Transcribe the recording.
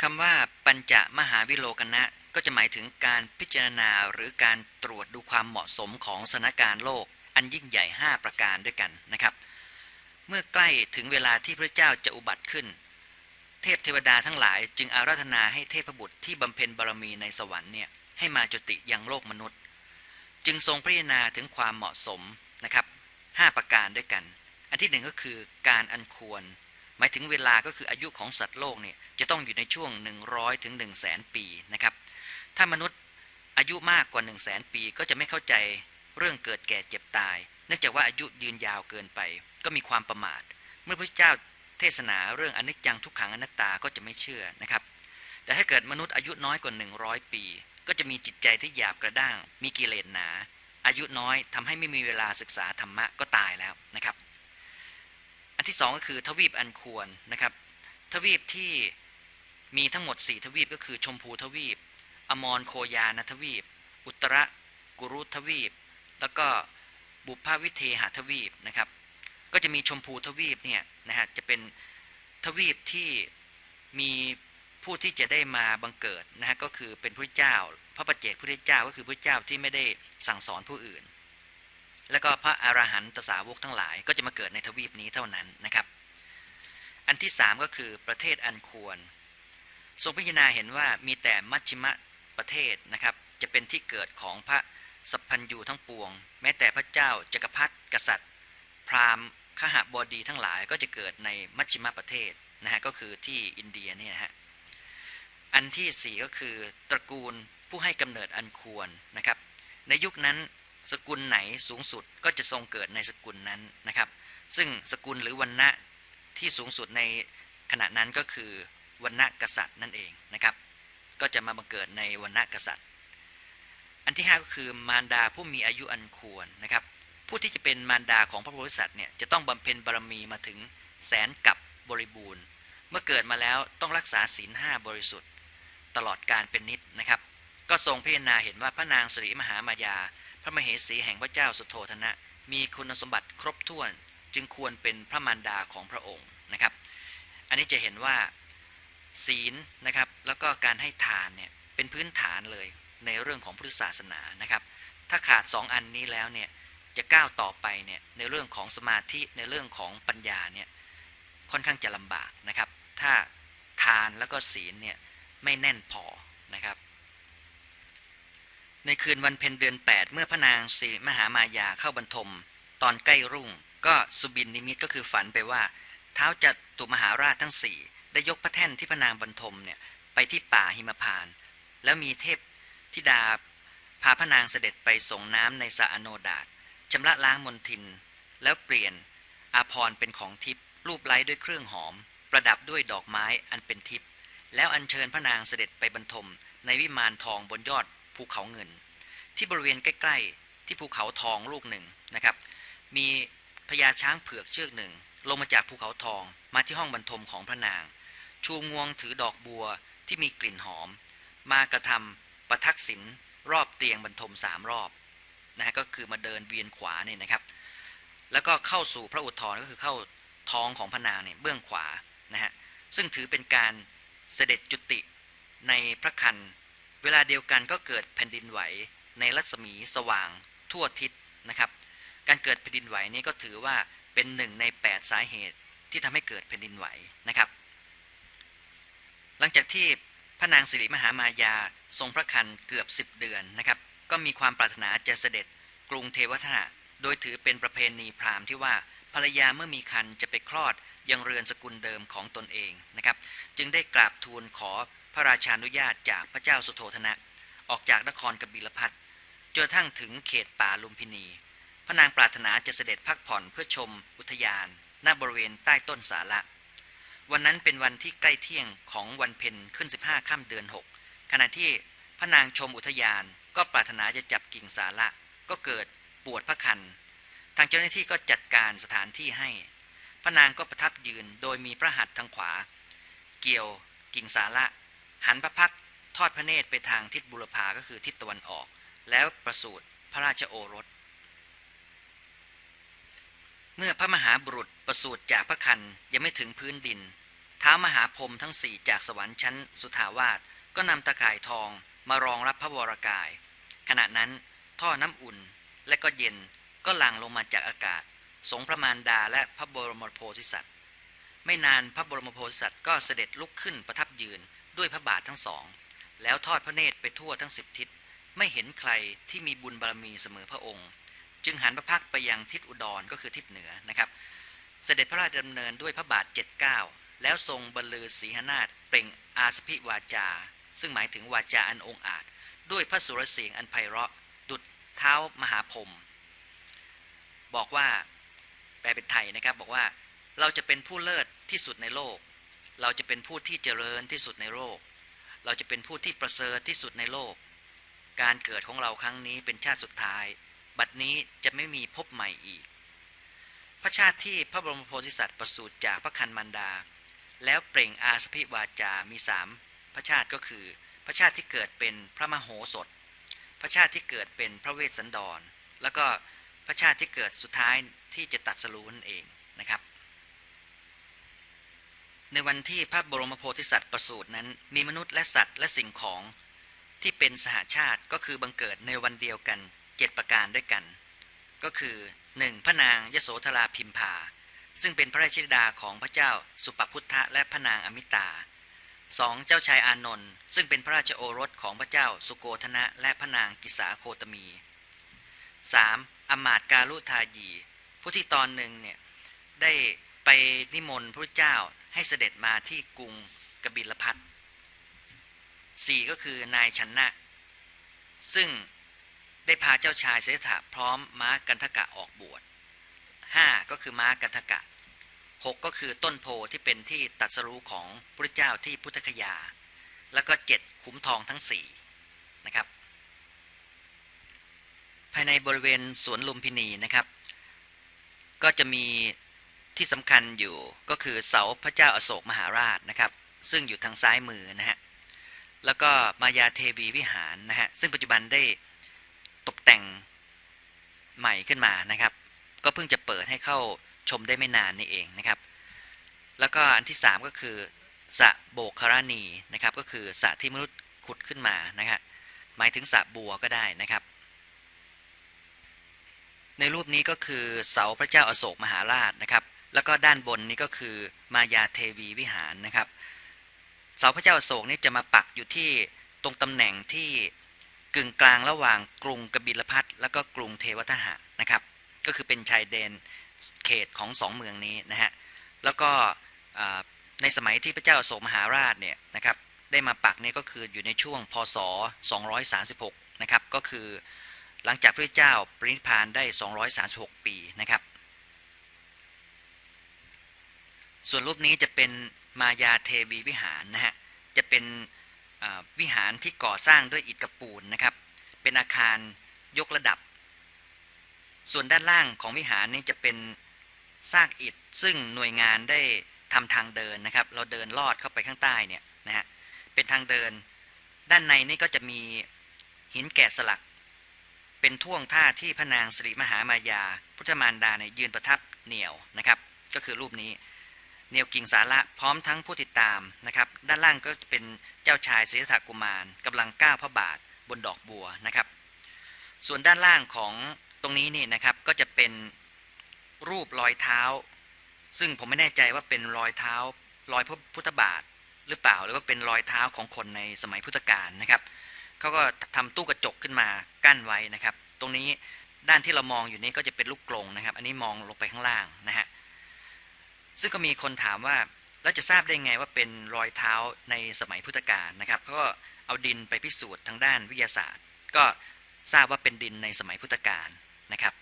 คำว่าปัญจมหาวิโลกนะ ก็จะหมายถึงการพิจารณาหรือการตรวจดูความเหมาะสมของสถานการณ์โลก อันยิ่งใหญ่ 5 ประการด้วยกันนะครับ เมื่อใกล้ถึงเวลาที่พระเจ้าจะอุบัติขึ้น เทพเทวดาทั้งหลายจึงอาราธนาให้เทพบุตรที่บำเพ็ญบารมีในสวรรค์เนี่ยให้มาจุติยังโลกมนุษย์ จึงทรงพิจารณาถึงความเหมาะสมนะครับ5ประการด้วยกัน อันที่หนึ่งก็คือการอันควร หมายถึงเวลาก็คืออายุของสัตว์โลกเนี่ยจะต้องอยู่ในช่วง 100 ถึง 1 0 0 0 0แสนปีนะครับ ถ้ามนุษย์อายุมากกว่า 1 0 0 0 0แสนปี ก็จะไม่เข้าใจเรื่องเกิดแก่เจ็บตาย เนื่องจากว่าอายุยืนยาวเกินไป ก็มีความประมาท เมื่อพระเจ้าเทศนาเรื่องอนิจจังทุกขังอนัตตาก็จะไม่เชื่อนะครับ แต่ถ้าเกิดมนุษย์อายุน้อยกว่า 100 ปี ก็จะมีจิตใจที่หยาบกระด้าง มีกิเลสหนา อายุน้อยทำให้ไม่มีเวลาศึกษาธรรมะก็ตายแล้วนะครับ อันที่สองก็คือทวีปอันควรนะครับ ทวีปที่มีทั้งหมด 4 ทวีปก็คือชมพูทวีป อมรโคยานทวีป อุตรกุรุทวีป แล้วก็บุพวิเทหทวีปนะครับ ก็จะมีชมพูทวีปเนี่ยนะฮะจะเป็นทวีปที่มีผู้ที่จะได้มาบังเกิดนะฮะก็คือเป็นพระเจ้า พระปัจเจกพระเจ้าก็คือพระเจ้าที่ไม่ได้สั่งสอนผู้อื่น แล้วก็พระอรหันตสาวกทั้งหลาย ก็จะมาเกิดในทวีปนี้เท่านั้นนะครับ อันที่สามก็คือประเทศอันควร ทรงพิจารณาเห็นว่ามีแต่มัชชิมะประเทศนะครับ จะเป็นที่เกิดของพระสัพพัญญูทั้งปวง แม้แต่พระเจ้าจักรพรรดิกษัตริย์ พราหมณ์ขหบดีทั้งหลายก็จะเกิดในมัชชิมะประเทศนะฮะก็คือที่อินเดียเนี่ยฮะอันที่สี่ก็คือตระกูลผู้ให้กำเนิดอันควรนะครับ ในยุคนั้น สกุลไหนสูงสุดก็จะทรงเกิดในสกุลนั้นนะครับ ซึ่งสกุลหรือวันณะที่สูงสุดในขณะนั้นก็คือวันณะกษัตริย์นั่นเองนะครับ ก็จะมาบังเกิดในวันณะกษัตริย์ อันที่ 5 ก็คือมารดาผู้มีอายุอันควรนะครับ ผู้ที่จะเป็นมารดาของพระโพธิสัตว์เนี่ยจะต้องบำเพ็ญบารมีมาถึงแสนกับบริบูรณ์ เมื่อเกิดมาแล้วต้องรักษาศีลห้าบริสุทธิ์ ตลอดการเป็นนิดนะครับ ก็ทรงพิจารณาเห็นว่าพระนางสิริมหามายา พระมเหสีแห่งพระเจ้าสุโธธนะ มีคุณสมบัติครบถ้วนจึงควรเป็นพระมารดาของพระองค์นะครับ อันนี้จะเห็นว่าศีลนะครับแล้วก็การให้ทานเนี่ยเป็นพื้นฐานเลยในเรื่องของพุทธศาสนานะครับ ถ้าขาดสองอันนี้แล้วเนี่ยจะก้าวต่อไปเนี่ยในเรื่องของสมาธิในเรื่องของปัญญาเนี่ยค่อนข้างจะลำบากนะครับ ถ้าทานแล้วก็ศีลเนี่ยไม่แน่นพอนะครับ ในคืนวันเพ็ญเดือน 8 เมื่อพระนางสีมหามายาเข้าบรรทม ตอนใกล้รุ่ง ก็สุบินนิมิตก็คือฝันไปว่า เท้าจัตุมหาราชทั้งสี่ได้ยกพระแท่นที่พระนางบรรทมเนี่ยไปที่ป่าหิมพาน แล้วมีเทพธิดาพาพระนางเสด็จไปส่งน้ำในสระอโนดาตชำระล้างมนทิน แล้วเปลี่ยนอาพรเป็นของทิพย์รูปไล้ด้วยเครื่องหอม ประดับด้วยดอกไม้อันเป็นทิพย์แล้วอัญเชิญพระนางเสด็จไปบรรทมในวิมานทองบนยอด ภูเขาเงิน ที่บริเวณใกล้ ๆ ที่ภูเขาทองลูกหนึ่งนะครับ มีพญาช้างเผือกเชือกหนึ่ง ลงมาจากภูเขาทองมาที่ห้องบรรทมของพระนาง ชูงวงถือดอกบัวที่มีกลิ่นหอม มากระทำประทักษิณรอบเตียงบรรทมสามรอบนะฮะก็คือมาเดินเวียนขวาเนี่ยนะครับ แล้วก็เข้าสู่พระอุทธรก็คือเข้าท้องของพระนางเนี่ยเบื้องขวานะฮะซึ่งถือเป็นการเสด็จจุติในพระคัน เวลาเดียวกันก็เกิดแผ่นดินไหวในรัศมีสว่างทั่วทิศนะครับ การเกิดแผ่นดินไหวนี้ก็ถือว่าเป็นหนึ่งใน 8 สาเหตุที่ทำให้เกิดแผ่นดินไหวนะครับ หลังจากที่พระนางสิริมหามายาทรงพระคันเกือบ 10 เดือนนะครับ ก็มีความปรารถนาจะเสด็จกรุงเทวทนะโดยถือเป็นประเพณีพราหมณ์ที่ว่าภรรยาเมื่อมีคันจะไปคลอดยังเรือนสกุลเดิมของตนเองนะครับ จึงได้กราบทูลขอ พระราชานุญาตจากพระเจ้าสุโธธนะ ออกจากนครกบิลพัทจนทั้งถึงเขตป่าลุมพินี พระนางปรารถนาจะเสด็จพักผ่อนเพื่อชมอุทยานณบริเวณใต้ต้นสาระ วันนั้นเป็นวันที่ใกล้เที่ยงของวันเพ็ญขึ้น 15ค่ำเดือน 6 ขณะที่พระนางชมอุทยานก็ปรารถนาจะจับกิ่งสาระ ก็เกิดปวดพระคัน ทางเจ้าหน้าที่ก็จัดการสถานที่ให้ พระนางก็ประทับยืนโดยมีพระหัตถ์ทางขวา เกี่ยวกิ่งสาระ หันพระพักทอดพระเนตรไปทางทิศบุรพาก็คือทิศตะวันออก แล้วประสูติพระราชโอรส เมื่อพระมหาบุรุษประสูติจากพระคันยังไม่ถึงพื้นดินท้ามหาพรมทั้งสี่จากสวรรค์ชั้นสุทาวาสก็นำตะข่ายทองมารองรับพระวรากาย ขณะนั้นท่อน้ำอุ่นและก็เย็นก็หลั่งลงมาจากอากาศ สงพระมารดาและพระบรมโพธิสัตว์ ไม่นานพระบรมโพธิสัตว์ก็เสด็จลุกขึ้นประทับยืน ด้วยพระบาททั้งสอง แล้วทอดพระเนตรไปทั่วทั้งสิบทิศไม่เห็นใครที่มีบุญบารมีเสมอพระองค์ จึงหันพระพักไปยังทิศอุดรก็คือทิศเหนือนะครับ เสด็จพระราชดำเนินด้วยพระบาทเจ็ดเก้าแล้วทรงบรรลือศีหนาฏเปล่งอาสพิวาจา ซึ่งหมายถึงวาจาอันองอาจ ด้วยพระสุรเสียงอันไพเราะ ดุดเท้ามหาพรมบอกว่าแปลเป็นไทยนะครับบอกว่าเราจะเป็นผู้เลิศที่สุดในโลก เราจะเป็นผู้ที่เจริญที่สุดในโลก เราจะเป็นผู้ที่ประเสริฐที่สุดในโลก การเกิดของเราครั้งนี้เป็นชาติสุดท้าย บัดนี้จะไม่มีพบใหม่อีก พระชาติที่พระบรมโพธิสัตว์ประสูติจากพระคันมันดา แล้วเปล่งอาสพิวาจา มีสามพระชาติก็คือ พระชาติที่เกิดเป็นพระมโหสถ พระชาติที่เกิดเป็นพระเวสสันดร แล้วก็พระชาติที่เกิดสุดท้ายที่จะตัดสรู้นั่นเองนะครับ ในวันที่พระบรมโพธิสัตว์ประสูตินั้น มีมนุษย์และสัตว์และสิ่งของ ที่เป็นสหาชาติก็คือบังเกิดในวันเดียวกันเจ็ดประการด้วยกัน ก็คือหนึ่งพระนางยโสธราพิมพา ซึ่งเป็นพระราชธิดาของพระเจ้าสุปพุทธะและพระนางอมิตาสองเจ้าชายอานนท์ซึ่งเป็นพระราชโอรสของพระเจ้าสุโกธนะและพระนางกิสาโคตมี 3. อมาตกาลุทายี ผู้ที่ตอนหนึ่งเนี่ยได้ไปนิมนต์พระเจ้า ให้เสด็จมาที่กรุงกบิลพัทสี่ก็คือนายชนะ ซึ่งได้พาเจ้าชายเสถะพร้อมม้ากันทกะออกบวชห้าก็คือม้ากันทกะหกก็คือต้นโพที่เป็นที่ตัดสรู้ของพระเจ้าที่พุทธคยา แล้วก็เจ็ดขุมทองทั้งสี่นะครับ ภายในบริเวณสวนลุมพินีนะครับ ก็จะมี ที่สำคัญอยู่ก็คือเสาพระเจ้าอาโศกมหาราชนะครับ ซึ่งอยู่ทางซ้ายมือนะฮะแล้วก็มายาเทวีวิหารนะฮะซึ่งปัจจุบันได้ตกแต่งใหม่ขึ้นมานะครับ ก็เพิ่งจะเปิดให้เข้าชมได้ไม่นานนี่เองนะครับ แล้วก็อันที่สามก็คือสระโบกคารานีนะครับ ก็คือสระที่มนุษย์ขุดขึ้นมานะครับหมายถึงสระบัวก็ได้นะครับ ในรูปนี้ก็คือเสาพระเจ้าอาโศกมหาราชนะครับ แล้วก็ด้านบนนี้ก็คือมายาเทวีวิหารนะครับ เสาพระเจ้าโศกนี้จะมาปักอยู่ที่ตรงตำแหน่งที่กึ่งกลางระหว่างกรุงกบิลพัทแล้วก็กรุงเทวทหะนะครับ ก็คือเป็นชายแดนเขตของสองเมืองนี้นะฮะแล้วก็ในสมัยที่พระเจ้าโสมหาราชเนี่ยนะครับได้มาปักนี่ก็คืออยู่ในช่วงพศ 236 นะครับ ก็คือหลังจากพระเจ้าปรินิพานได้ 236 ปีนะครับ ส่วนรูปนี้จะเป็นมายาเทวีวิหารนะฮะ จะเป็นวิหารที่ก่อสร้างด้วยอิฐกระปูนนะครับ เป็นอาคารยกระดับ ส่วนด้านล่างของวิหารนี่จะเป็นซากอิฐซึ่งหน่วยงานได้ทำทางเดินนะครับ เราเดินลอดเข้าไปข้างใต้เนี่ยนะฮะ เป็นทางเดิน ด้านในนี่ก็จะมีหินแกะสลัก เป็นท่วงท่าที่พระนางสิริมหามายา พุทธมารดาในยืนประทับเหนียวนะครับ ก็คือรูปนี้ เนียวกิ่งสาระพร้อมทั้งผู้ติดตามนะครับ ด้านล่างก็เป็นเจ้าชายศรีถากุมารกำลังก้าวพระบาทบนดอกบัวนะครับ ส่วนด้านล่างของตรงนี้นี่นะครับก็จะเป็นรูปรอยเท้า ซึ่งผมไม่แน่ใจว่าเป็นรอยเท้ารอยพระพุทธบาทหรือเปล่าหรือว่าเป็นรอยเท้าของคนในสมัยพุทธกาลนะครับเขาก็ทำตู้กระจกขึ้นมากั้นไว้นะครับ ตรงนี้ด้านที่เรามองอยู่นี้ก็จะเป็นลูกกลงนะครับ อันนี้มองลงไปข้างล่างนะฮะ ซึ่งก็มีคนถามว่าแล้วจะทราบได้ไงว่าเป็นรอยเท้าในสมัยพุทธกาลนะครับเขาก็เอาดินไปพิสูจน์ทางด้านวิทยาศาสตร์ ก็ทราบว่าเป็นดินในสมัยพุทธกาลนะครับ